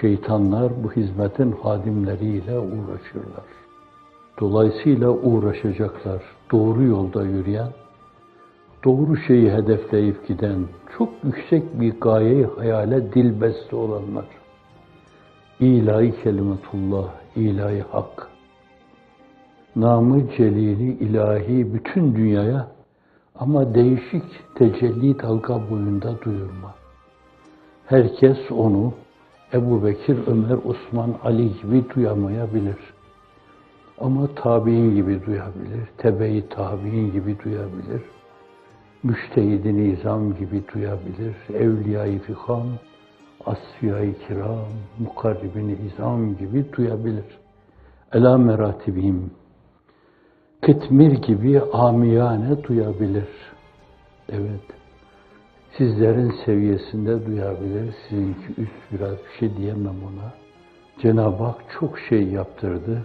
Şeytanlar bu hizmetin hadimleriyle uğraşırlar. Dolayısıyla uğraşacaklar. Doğru yolda yürüyen, doğru şeyi hedefleyip giden, çok yüksek bir gayeyi hayale dilbeste olanlar. İlahi kelimetullah, ilahi hak. Namı celili ilahi bütün dünyaya ama değişik tecelli dalga boyunda duyurma. Herkes onu Ebu Bekir, Ömer, Osman, Ali gibi duyamayabilir. Ama tabi'in gibi duyabilir, tebe-i tabi'in gibi duyabilir. Müştehid-i nizam gibi duyabilir, evliya-i fikam, asfiya-i kiram, mukarribin izam gibi duyabilir. Ela meratibim, kıtmir gibi amiyane duyabilir. Evet, sizlerin seviyesinde duyabilir, sizinki üst biraz bir şey diyemem ona. Cenab-ı Hak çok şey yaptırdı.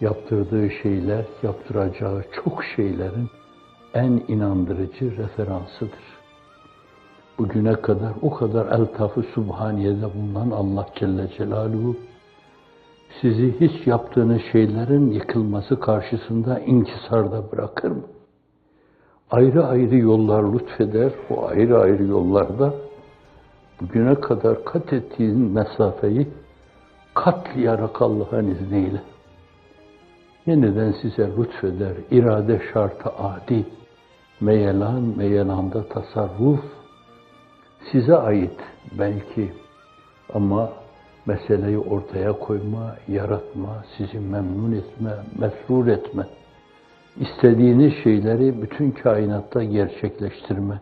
Yaptırdığı şeyler, yaptıracağı çok şeylerin en inandırıcı referansıdır. Bugüne kadar o kadar eltafı subhaniyede bulunan Allah Celle Celaluhu sizi hiç yaptığınız şeylerin yıkılması karşısında inkisarda bırakır mı? Ayrı ayrı yollar lütfeder, o ayrı ayrı yollarda bugüne kadar kat ettiğin mesafeyi katlayarak Allah'ın izniyle yeniden size lütfeder. İrade şartı adi, meyelan, meyelanda tasarruf size ait belki. Ama meseleyi ortaya koyma, yaratma, sizi memnun etme, mesrur etme, istediğiniz şeyleri bütün kainatta gerçekleştirme,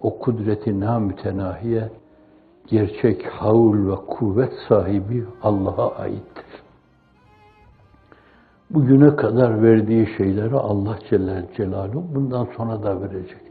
o kudreti namütenahiye, gerçek havl ve kuvvet sahibi Allah'a aittir. Bugüne kadar verdiği şeyleri Allah Celle Celaluhu bundan sonra da verecektir.